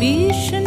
一生。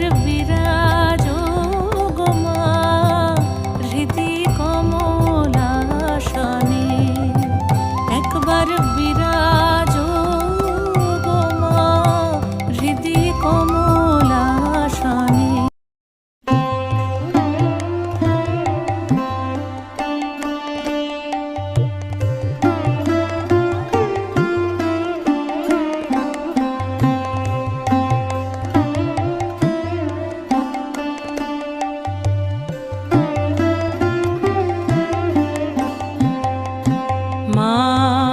একবার मा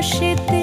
কৈলাসেতে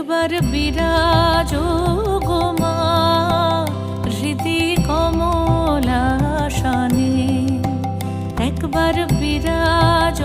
একবার বিরাজ গোমা কমলা কমলাশানে একবার বিরাজ